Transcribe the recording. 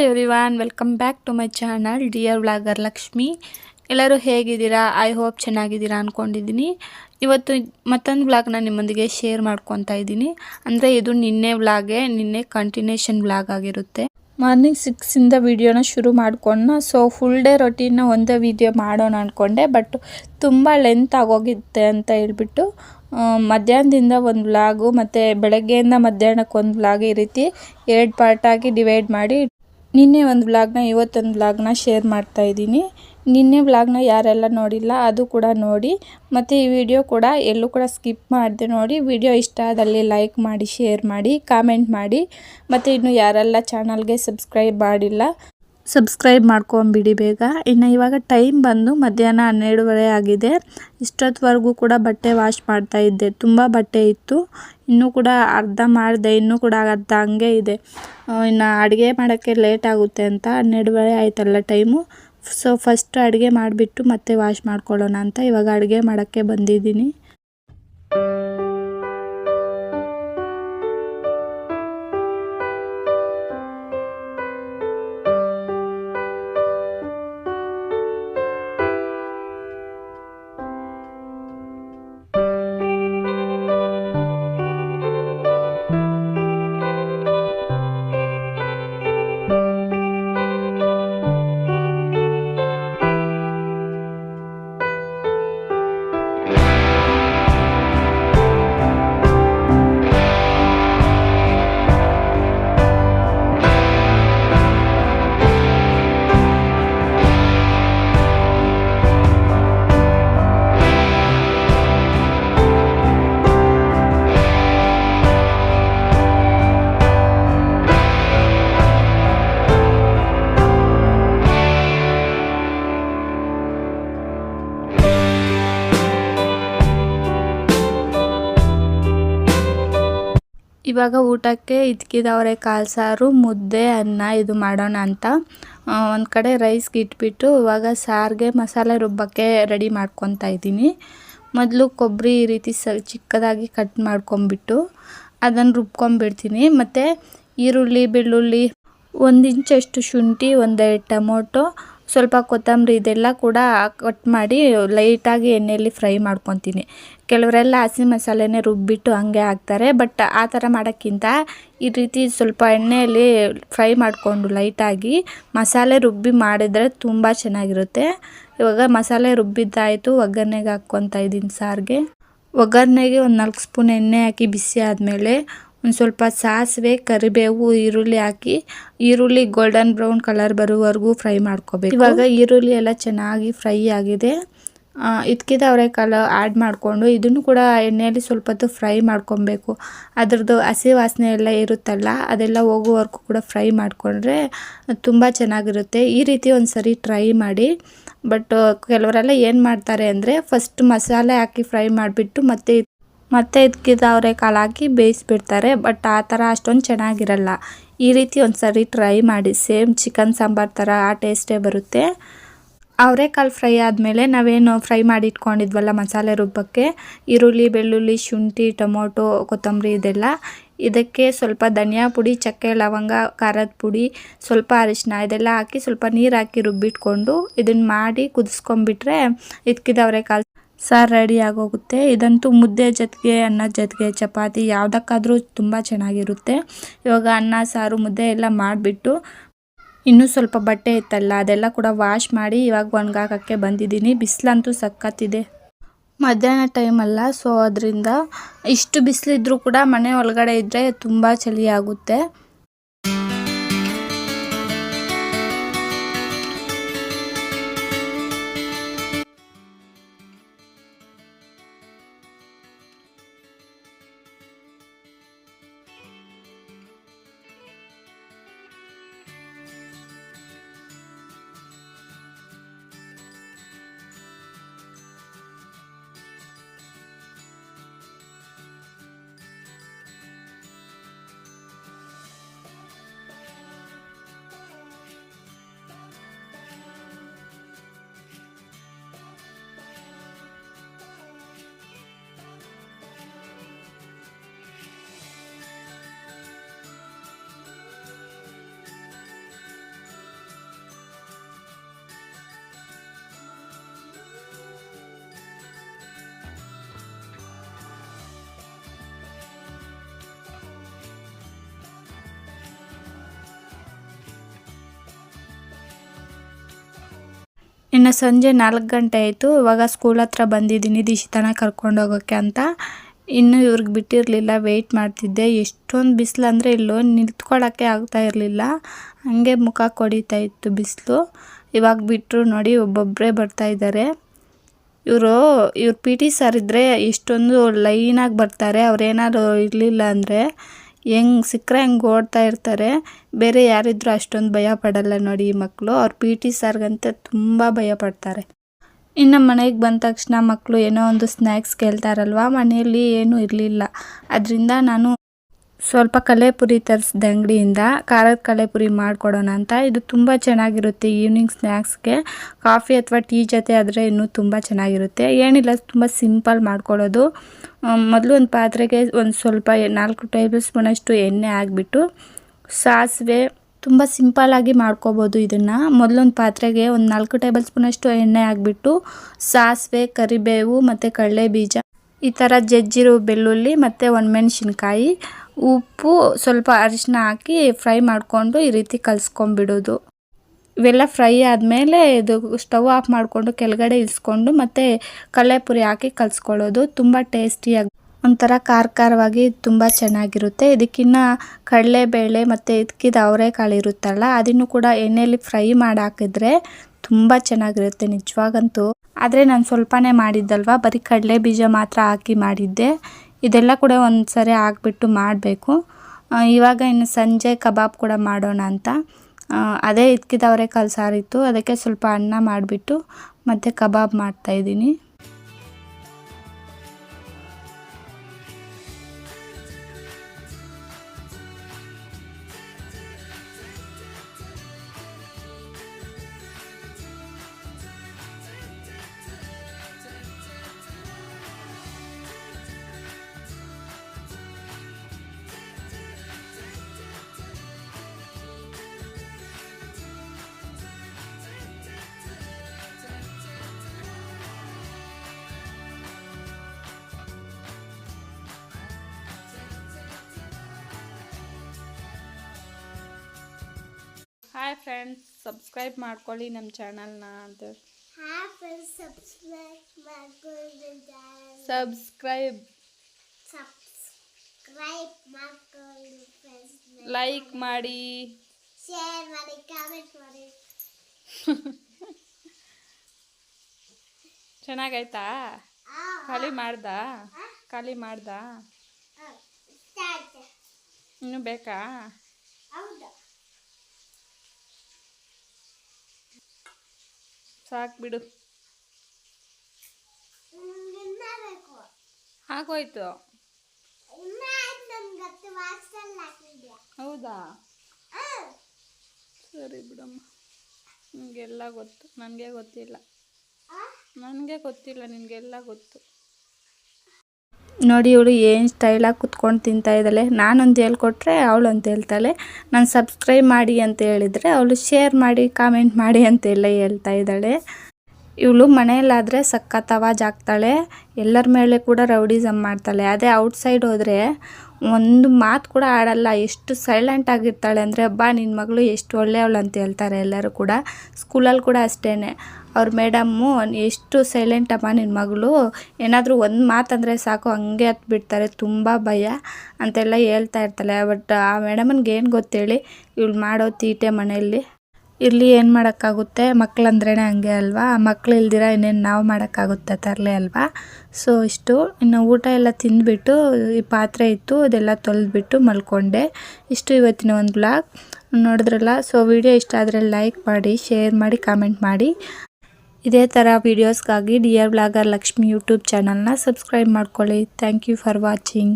Hello everyone welcome back to my channel dear vlogger Lakshmi ಎಲ್ಲರೂ ಹೇಗಿದ್ದೀರಾ? I hope ಚೆನ್ನಾಗಿದ್ದೀರಾ ಅಂದ್ಕೊಂಡಿದ್ದೀನಿ ಇವತ್ತು ಮತ್ತೊಂದು ವ್ಲಾಗ್ನ ನಿಮ್ಮೊಂದಿಗೆ ಶೇರ್ ಮಾಡ್ಕೊತಾ ಇದ್ದೀನಿ. ಅಂದರೆ ಇದು ನಿನ್ನೆ ವ್ಲಾಗೆ ನಿನ್ನೆ ಕಂಟಿನ್ಯೂಷನ್ ವ್ಲಾಗ್ ಆಗಿರುತ್ತೆ. ಮಾರ್ನಿಂಗ್ ಸಿಕ್ಸಿಂದ ವಿಡಿಯೋನ ಶುರು ಮಾಡ್ಕೊಂಡು ಸೊ ಫುಲ್ ಡೇ ರೊಟೀನ್ನ ಒಂದೇ ವಿಡಿಯೋ ಮಾಡೋಣ ಅಂದ್ಕೊಂಡೆ ಬಟ್ ತುಂಬ ಲೆಂತ್ ಆಗೋಗಿತ್ತೆ ಅಂತ ಹೇಳ್ಬಿಟ್ಟು ಮಧ್ಯಾಹ್ನದಿಂದ ಒಂದು ವ್ಲಾಗು ಮತ್ತು ಬೆಳಗ್ಗೆಯಿಂದ ಮಧ್ಯಾಹ್ನಕ್ಕೆ ಒಂದು ವ್ಲಾಗ್ ಈ ರೀತಿ ಎರಡು ಪಾರ್ಟಾಗಿ ಡಿವೈಡ್ ಮಾಡಿ ನಿನ್ನೆ ಒಂದು ಬ್ಲಾಗ್ನ ಇವತ್ತೊಂದು ವ್ಲಾಗ್ನ ಶೇರ್ ಮಾಡ್ತಾ ಇದ್ದೀನಿ. ನಿನ್ನೆ ವ್ಲಾಗ್ನ ಯಾರೆಲ್ಲ ನೋಡಿಲ್ಲ, ಅದು ಕೂಡ ನೋಡಿ. ಮತ್ತು ಈ ವಿಡಿಯೋ ಕೂಡ ಎಲ್ಲೂ ಕೂಡ ಸ್ಕಿಪ್ ಮಾಡಿದೆ ನೋಡಿ. ವಿಡಿಯೋ ಇಷ್ಟ ಆದಲ್ಲಿ ಲೈಕ್ ಮಾಡಿ ಶೇರ್ ಮಾಡಿ ಕಾಮೆಂಟ್ ಮಾಡಿ. ಮತ್ತು ಇನ್ನು ಯಾರೆಲ್ಲ ಚಾನಲ್ಗೆ ಸಬ್ಸ್ಕ್ರೈಬ್ ಮಾಡಿಲ್ಲ ಸಬ್ಸ್ಕ್ರೈಬ್ ಮಾಡ್ಕೊಂಬಿಡಿ ಬೇಗ. ಇನ್ನು ಇವಾಗ ಟೈಮ್ ಬಂದು ಮಧ್ಯಾಹ್ನ ಹನ್ನೆರಡುವರೆ ಆಗಿದೆ. ಇಷ್ಟೊತ್ತವರೆಗೂ ಕೂಡ ಬಟ್ಟೆ ವಾಶ್ ಮಾಡ್ತಾ ಇದ್ದೆ. ತುಂಬ ಬಟ್ಟೆ ಇತ್ತು. ಇನ್ನೂ ಕೂಡ ಅರ್ಧ ಮಾಡಿದೆ. ಇನ್ನೂ ಕೂಡ ಅರ್ಧ ಹಂಗೆ ಇದೆ. ಇನ್ನು ಅಡುಗೆ ಮಾಡೋಕ್ಕೆ ಲೇಟ್ ಆಗುತ್ತೆ ಅಂತ. ಹನ್ನೆರಡುವರೆ ಆಯ್ತಲ್ಲ ಟೈಮು. ಸೊ ಫಸ್ಟ್ ಅಡುಗೆ ಮಾಡಿಬಿಟ್ಟು ಮತ್ತೆ ವಾಶ್ ಮಾಡ್ಕೊಳ್ಳೋಣ ಅಂತ ಇವಾಗ ಅಡುಗೆ ಮಾಡೋಕ್ಕೆ ಬಂದಿದ್ದೀನಿ. ಇವಾಗ ಊಟಕ್ಕೆ ಇದ್ಕಿದವ್ರೆ ಕಾಳು ಸಾರು, ಮುದ್ದೆ, ಅನ್ನ ಇದು ಮಾಡೋಣ ಅಂತ. ಒಂದು ಕಡೆ ರೈಸ್ಗೆ ಇಟ್ಬಿಟ್ಟು ಇವಾಗ ಸಾರಿಗೆ ಮಸಾಲೆ ರುಬ್ಬಕ್ಕೆ ರೆಡಿ ಮಾಡ್ಕೊತಾ ಇದ್ದೀನಿ. ಮೊದಲು ಕೊಬ್ಬರಿ ಈ ರೀತಿ ಸ, ಚಿಕ್ಕದಾಗಿ ಕಟ್ ಮಾಡ್ಕೊಂಬಿಟ್ಟು ಅದನ್ನು ರುಬ್ಕೊಂಬಿಡ್ತೀನಿ ಮತ್ತು ಈರುಳ್ಳಿ, ಬೆಳ್ಳುಳ್ಳಿ ಒಂದು ಇಂಚಷ್ಟು ಶುಂಠಿ, ಒಂದೆರಡು ಟೊಮೊಟೊ ಸ್ವಲ್ಪ ಕೊತ್ತಂಬರಿ ಇದೆಲ್ಲ ಕೂಡ ಕಟ್ ಮಾಡಿ ಲೈಟಾಗಿ ಎಣ್ಣೆಯಲ್ಲಿ ಫ್ರೈ ಮಾಡ್ಕೊತೀನಿ. ಕೆಲವರೆಲ್ಲ ಹಸಿ ಮಸಾಲೆನೇ ರುಬ್ಬಿಟ್ಟು ಹಂಗೆ ಹಾಕ್ತಾರೆ ಬಟ್ ಆ ಥರ ಮಾಡೋಕ್ಕಿಂತ ಈ ರೀತಿ ಸ್ವಲ್ಪ ಎಣ್ಣೆಯಲ್ಲಿ ಫ್ರೈ ಮಾಡಿಕೊಂಡು ಲೈಟಾಗಿ ಮಸಾಲೆ ರುಬ್ಬಿ ಮಾಡಿದರೆ ತುಂಬ ಚೆನ್ನಾಗಿರುತ್ತೆ. ಇವಾಗ ಮಸಾಲೆ ರುಬ್ಬಿದ್ದಾಯಿತು, ಒಗ್ಗರಣೆಗೆ ಹಾಕ್ಕೊತಾ ಇದ್ದೀನಿ ಸಾರಿಗೆ. ಒಗ್ಗರಣೆಗೆ ಒಂದು ನಾಲ್ಕು ಸ್ಪೂನ್ ಎಣ್ಣೆ ಹಾಕಿ ಬಿಸಿ ಆದಮೇಲೆ ಒಂದು ಸ್ವಲ್ಪ ಸಾಸಿವೆ, ಕರಿಬೇವು, ಈರುಳ್ಳಿ ಹಾಕಿ, ಈರುಳ್ಳಿ ಗೋಲ್ಡನ್ ಬ್ರೌನ್ ಕಲರ್ ಬರುವವರೆಗೂ ಫ್ರೈ ಮಾಡ್ಕೋಬೇಕು. ಇವಾಗ ಈರುಳ್ಳಿ ಎಲ್ಲ ಚೆನ್ನಾಗಿ ಫ್ರೈ ಆಗಿದೆ. ಇದಕ್ಕಿದ ಅವರೆಕಾಳು ಆ್ಯಡ್ ಮಾಡಿಕೊಂಡು ಇದನ್ನು ಕೂಡ ಎಣ್ಣೆಯಲ್ಲಿ ಸ್ವಲ್ಪ ಹೊತ್ತು ಫ್ರೈ ಮಾಡ್ಕೊಬೇಕು. ಅದ್ರದ್ದು ಹಸಿ ವಾಸನೆ ಎಲ್ಲ ಇರುತ್ತಲ್ಲ, ಅದೆಲ್ಲ ಹೋಗೋವರೆಗೂ ಕೂಡ ಫ್ರೈ ಮಾಡಿಕೊಂಡ್ರೆ ತುಂಬ ಚೆನ್ನಾಗಿರುತ್ತೆ. ಈ ರೀತಿ ಒಂದು ಸರಿ ಟ್ರೈ ಮಾಡಿ. ಬಟ್ ಕೆಲವರೆಲ್ಲ ಏನು ಮಾಡ್ತಾರೆ ಅಂದರೆ ಫಸ್ಟ್ ಮಸಾಲೆ ಹಾಕಿ ಫ್ರೈ ಮಾಡಿಬಿಟ್ಟು ಮತ್ತೆ ಮತ್ತೆ ಇದಕ್ಕಿದ ಅವರೆಕಾಳು ಹಾಕಿ ಬೇಯಿಸ್ಬಿಡ್ತಾರೆ, ಬಟ್ ಆ ಥರ ಅಷ್ಟೊಂದು ಚೆನ್ನಾಗಿರಲ್ಲ. ಈ ರೀತಿ ಒಂದು ಸರಿ ಟ್ರೈ ಮಾಡಿ, ಸೇಮ್ ಚಿಕನ್ ಸಾಂಬಾರು ಥರ ಆ ಟೇಸ್ಟೇ ಬರುತ್ತೆ. ಅವರೆಕಾಳು ಫ್ರೈ ಆದಮೇಲೆ ನಾವೇನು ಫ್ರೈ ಮಾಡಿ ಇಟ್ಕೊಂಡಿದ್ವಲ್ಲ ಮಸಾಲೆ ರುಬ್ಬಕ್ಕೆ, ಈರುಳ್ಳಿ, ಬೆಳ್ಳುಳ್ಳಿ, ಶುಂಠಿ, ಟೊಮೊಟೊ, ಕೊತ್ತಂಬರಿ ಇದೆಲ್ಲ. ಇದಕ್ಕೆ ಸ್ವಲ್ಪ ಧನಿಯಾ ಪುಡಿ, ಚಕ್ಕೆ, ಲವಂಗ, ಖಾರದ ಪುಡಿ, ಸ್ವಲ್ಪ ಅರಿಶಿನ ಇದೆಲ್ಲ ಹಾಕಿ ಸ್ವಲ್ಪ ನೀರು ಹಾಕಿ ರುಬ್ಬಿಟ್ಕೊಂಡು ಇದನ್ನು ಮಾಡಿ ಕುದಿಸ್ಕೊಂಬಿಟ್ರೆ ಇದ್ಕಿದ ಅವರೆಕಾಳು ಸಾರು ರೆಡಿ ಆಗೋಗುತ್ತೆ. ಇದಂತೂ ಮುದ್ದೆ ಜೊತೆಗೆ, ಅನ್ನ ಜೊತೆಗೆ, ಚಪಾತಿ ಯಾವುದಕ್ಕಾದರೂ ತುಂಬ ಚೆನ್ನಾಗಿರುತ್ತೆ. ಇವಾಗ ಅನ್ನ, ಸಾರು, ಮುದ್ದೆ ಎಲ್ಲ ಮಾಡಿಬಿಟ್ಟು ಇನ್ನೂ ಸ್ವಲ್ಪ ಬಟ್ಟೆ ಇತ್ತಲ್ಲ, ಅದೆಲ್ಲ ಕೂಡ ವಾಶ್ ಮಾಡಿ ಇವಾಗ ಒಣಗಾಕೋಕ್ಕೆ ಬಂದಿದ್ದೀನಿ. ಬಿಸಿಲಂತೂ ಸಕ್ಕತ್ತಿದೆ ಮಧ್ಯಾಹ್ನ ಟೈಮಲ್ಲ ಸೊ ಅದರಿಂದ ಇಷ್ಟು ಬಿಸಿಲಿದ್ರೂ ಕೂಡ ಮನೆ ಒಳಗಡೆ ಇದ್ದರೆ ತುಂಬ ಚಳಿ ಆಗುತ್ತೆ. ಇನ್ನು ಸಂಜೆ ನಾಲ್ಕು ಗಂಟೆ ಆಯಿತು. ಇವಾಗ ಸ್ಕೂಲ್ ಹತ್ರ ಬಂದಿದ್ದೀನಿ, ದಿಶಿತನ ಕರ್ಕೊಂಡು ಹೋಗೋಕ್ಕೆ ಅಂತ. ಇನ್ನೂ ಇವ್ರಿಗೆ ಬಿಟ್ಟಿರಲಿಲ್ಲ ವೆಯ್ಟ್ ಮಾಡ್ತಿದ್ದೆ. ಎಷ್ಟೊಂದು ಬಿಸಿಲು ಅಂದರೆ ಇಲ್ಲೋ ನಿಂತ್ಕೊಳ್ಳೋಕ್ಕೆ ಆಗ್ತಾ ಇರಲಿಲ್ಲ. ಹಾಗೆ ಮುಖ ಕೊಡಿತಾ ಇತ್ತು ಬಿಸಿಲು. ಇವಾಗ ಬಿಟ್ಟರು ನೋಡಿ ಒಬ್ಬೊಬ್ಬರೇ ಬರ್ತಾ ಇದ್ದಾರೆ ಇವರು, ಇವ್ರು ಪಿ ಟಿ ಸರ್ ಇದ್ದರೆ ಎಷ್ಟೊಂದು ಲೈನಾಗಿ ಬರ್ತಾರೆ. ಅವ್ರೇನಾದ್ರು ಇರಲಿಲ್ಲ ಅಂದರೆ ಹೆಂಗೆ ಸಿಕ್ಕರೆ ಹಂಗೆ ಓಡ್ತಾ ಇರ್ತಾರೆ. ಬೇರೆ ಯಾರಿದ್ರೂ ಅಷ್ಟೊಂದು ಭಯ ಪಡಲ್ಲ ನೋಡಿ ಈ ಮಕ್ಕಳು ಅವ್ರ ಪಿ ಟಿ ಸರ್ಗಂತ ತುಂಬ ಭಯ ಪಡ್ತಾರೆ. ಇನ್ನು ಮನೆಗೆ ಬಂದ ತಕ್ಷಣ ಮಕ್ಕಳು ಏನೋ ಒಂದು ಸ್ನ್ಯಾಕ್ಸ್ ಕೇಳ್ತಾರಲ್ವ? ಮನೆಯಲ್ಲಿ ಏನೂ ಇರಲಿಲ್ಲ. ಅದರಿಂದ ನಾನು ಸ್ವಲ್ಪ ಕಲೆಪುರಿ ತರಿಸಿದೆ ಅಂಗಡಿಯಿಂದ. ಖಾರದ ಕಲೆಪುರಿ ಮಾಡಿಕೊಡೋಣ ಅಂತ. ಇದು ತುಂಬ ಚೆನ್ನಾಗಿರುತ್ತೆ ಈವ್ನಿಂಗ್ ಸ್ನ್ಯಾಕ್ಸ್ಗೆ ಕಾಫಿ ಅಥವಾ ಟೀ ಜೊತೆ ಆದರೆ ಇನ್ನೂ ತುಂಬ ಚೆನ್ನಾಗಿರುತ್ತೆ. ಏನಿಲ್ಲ, ತುಂಬ ಸಿಂಪಲ್ ಮಾಡ್ಕೊಳ್ಳೋದು ಮೊದಲು ಒಂದು ಪಾತ್ರೆಗೆ ಒಂದು ಸ್ವಲ್ಪ ನಾಲ್ಕು ಟೇಬಲ್ ಸ್ಪೂನಷ್ಟು ಎಣ್ಣೆ ಹಾಕ್ಬಿಟ್ಟು ಸಾಸಿವೆ ತುಂಬ ಸಿಂಪಲ್ಲಾಗಿ ಮಾಡ್ಕೋಬೋದು ಇದನ್ನು. ಮೊದಲೊಂದು ಪಾತ್ರೆಗೆ ಒಂದು ನಾಲ್ಕು ಟೇಬಲ್ ಸ್ಪೂನಷ್ಟು ಎಣ್ಣೆ ಹಾಕ್ಬಿಟ್ಟು ಸಾಸಿವೆ, ಕರಿಬೇವು ಮತ್ತು ಕಡಲೆ ಬೀಜ, ಈ ಥರ ಜಜ್ಜಿರೋ ಬೆಳ್ಳುಳ್ಳಿ ಮತ್ತು ಒಣಮೆಣ್ಸಿನ್ಕಾಯಿ, ಉಪ್ಪು ಸ್ವಲ್ಪ ಅರಿಶಿನ ಹಾಕಿ ಫ್ರೈ ಮಾಡಿಕೊಂಡು ಈ ರೀತಿ ಕಲಿಸ್ಕೊಂಬಿಡೋದು ಇವೆಲ್ಲ ಫ್ರೈ ಆದಮೇಲೆ ಇದು ಸ್ಟವ್ ಆಫ್ ಮಾಡಿಕೊಂಡು ಕೆಳಗಡೆ ಇಳಿಸ್ಕೊಂಡು ಮತ್ತು ಕಡಲೆಪುರಿ ಹಾಕಿ ಕಲಿಸ್ಕೊಳ್ಳೋದು. ತುಂಬ ಟೇಸ್ಟಿಯಾಗಿ ಒಂಥರ ಖಾರ ಖಾರವಾಗಿ ತುಂಬ ಚೆನ್ನಾಗಿರುತ್ತೆ. ಇದಕ್ಕಿನ್ನ ಕಡಲೆಬೇಳೆ ಮತ್ತು ಇದಕ್ಕಿದ ಅವರೆಕಾಳು ಇರುತ್ತಲ್ಲ, ಅದನ್ನು ಕೂಡ ಎಣ್ಣೆಯಲ್ಲಿ ಫ್ರೈ ಮಾಡಿ ಹಾಕಿದ್ರೆ ತುಂಬ ಚೆನ್ನಾಗಿರುತ್ತೆ ನಿಜವಾಗಂತೂ. ಆದರೆ ನಾನು ಸ್ವಲ್ಪನೇ ಮಾಡಿದ್ದಲ್ವ, ಬರೀ ಕಡಲೆ ಬೀಜ ಮಾತ್ರ ಹಾಕಿ ಮಾಡಿದ್ದೆ. ಇದೆಲ್ಲ ಕೂಡ ಒಂದು ಸರಿ ಹಾಕ್ಬಿಟ್ಟು ಮಾಡಬೇಕು. ಇವಾಗ ಇನ್ನು ಸಂಜೆ ಕಬಾಬ್ ಕೂಡ ಮಾಡೋಣ ಅಂತ. ಅದೇ ಇದ್ಕಿದವರೆ ಕಲ್ಸಾರಿತ್ತು ಅದಕ್ಕೆ ಸ್ವಲ್ಪ ಅನ್ನ ಮಾಡಿಬಿಟ್ಟು ಮತ್ತು ಕಬಾಬ್ ಮಾಡ್ತಾಯಿದ್ದೀನಿ ಹಾಯ್ ಫ್ರೆಂಡ್ಸ್ ಸಬ್ಸ್ಕ್ರೈಬ್ ಮಾಡ್ಕೊಳ್ಳಿ ನಮ್ಮ ಚಾನಲ್ನ ಅಂತ. ಸಬ್ಸ್ಕ್ರೈಬ್ ಲೈಕ್ ಮಾಡಿ. ಶೇರ್ ಮಾಡಿ ಕಾಮೆಂಟ್ ಮಾಡಿ. ಚೆನ್ನಾಗಾಯ್ತಾ? ಖಾಲಿ ಮಾಡ್ದ? ಖಾಲಿ ಮಾಡ್ದ? ಇನ್ನೂ ಬೇಕಾ ಹೌದು ಸಾಕು ಬಿಡು. ಆಗೋಯ್ತು ಹೌದಾ? ಸರಿ ಬಿಡಮ್ಮ. ನಿಮಗೆಲ್ಲ ಗೊತ್ತು. ನನಗೆ ಗೊತ್ತಿಲ್ಲ. ನನಗೆ ಗೊತ್ತಿಲ್ಲ ನಿನಗೆಲ್ಲ ಗೊತ್ತು. ನೋಡಿ ಇವಳು ಏನು ಸ್ಟೈಲಾಗಿ ಕುತ್ಕೊಂಡು ತಿಂತಾ ಇದ್ದಾಳೆ. ನಾನೊಂದು ಹೇಳ್ಕೊಟ್ರೆ ಅವಳು ಅಂತ ಹೇಳ್ತಾಳೆ. ನಾನು ಸಬ್ಸ್ಕ್ರೈಬ್ ಮಾಡಿ ಅಂತ ಹೇಳಿದರೆ ಅವಳು ಶೇರ್ ಮಾಡಿ ಕಾಮೆಂಟ್ ಮಾಡಿ ಅಂತೆಲ್ಲ ಹೇಳ್ತಾ ಇದ್ದಾಳೆ. ಇವಳು ಮನೆಯಲ್ಲಾದರೆ ಸಖತ್ ಅವಾಜ್ ಆಗ್ತಾಳೆ ಎಲ್ಲರ ಮೇಲೆ ಕೂಡ ರೌಡಿಸಮ್ ಮಾಡ್ತಾಳೆ. ಅದೇ ಔಟ್ಸೈಡ್ ಹೋದರೆ ಒಂದು ಮಾತು ಕೂಡ ಆಡಲ್ಲ. ಎಷ್ಟು ಸೈಲೆಂಟ್ ಆಗಿರ್ತಾಳೆ ಅಂದರೆ ಬಾ ನಿನ್ನ ಮಗಳು ಎಷ್ಟು ಒಳ್ಳೆಯವಳು ಅಂತ ಹೇಳ್ತಾರೆ ಎಲ್ಲರೂ ಕೂಡ. ಸ್ಕೂಲಲ್ಲಿ ಕೂಡ ಅಷ್ಟೇ ಅವ್ರ ಮೇಡಮ್ಮು ಎಷ್ಟು ಸೈಲೆಂಟ್ ಅಮ್ಮ ನಿನ್ನ ಮಗಳು. ಏನಾದರೂ ಒಂದು ಮಾತಂದರೆ ಸಾಕು, ಹಂಗೆ ಹತ್ತು ಬಿಡ್ತಾರೆ, ತುಂಬ ಭಯ ಅಂತೆಲ್ಲ ಹೇಳ್ತಾ ಇರ್ತಾಳೆ. ಬಟ್ ಆ ಮೇಡಮನ್ಗೆ ಏನು ಗೊತ್ತೇಳಿ ಇವಳು ಮಾಡೋ ತೀಟೆ ಮನೆಯಲ್ಲಿ. ಇರಲಿ, ಏನು ಮಾಡೋಕ್ಕಾಗುತ್ತೆ? ಮಕ್ಕಳಂದ್ರೇ ಹಂಗೆ ಅಲ್ವಾ? ಮಕ್ಕಳು ಇಲ್ದಿರ ಇನ್ನೇನು ನಾವು ಮಾಡೋಕ್ಕಾಗುತ್ತೆ ತರಲೆ ಅಲ್ವಾ? ಸೊ, ಇಷ್ಟು. ಇನ್ನು ಊಟ ಎಲ್ಲ ತಿಂದುಬಿಟ್ಟು, ಈ ಪಾತ್ರೆ ಇತ್ತು ಅದೆಲ್ಲ ತೊಳೆದ್ಬಿಟ್ಟು ಮಲ್ಕೊಂಡೆ. ಇಷ್ಟು ಇವತ್ತಿನ ಒಂದು ಬ್ಲಾಗ್ ನೋಡಿದ್ರಲ್ಲ? ಸೊ, ವಿಡಿಯೋ ಇಷ್ಟ ಆದರೆ ಲೈಕ್ ಮಾಡಿ ಶೇರ್ ಮಾಡಿ ಕಾಮೆಂಟ್ ಮಾಡಿ. ಇದೇ ಥರ ವೀಡಿಯೋಸ್ಗಾಗಿ ಡಿಯರ್ ಬ್ಲಾಗರ್ ಲಕ್ಷ್ಮಿ ಯೂಟ್ಯೂಬ್ ಚಾನಲ್ನ ಸಬ್ಸ್ಕ್ರೈಬ್ ಮಾಡ್ಕೊಳ್ಳಿ. Thank you for watching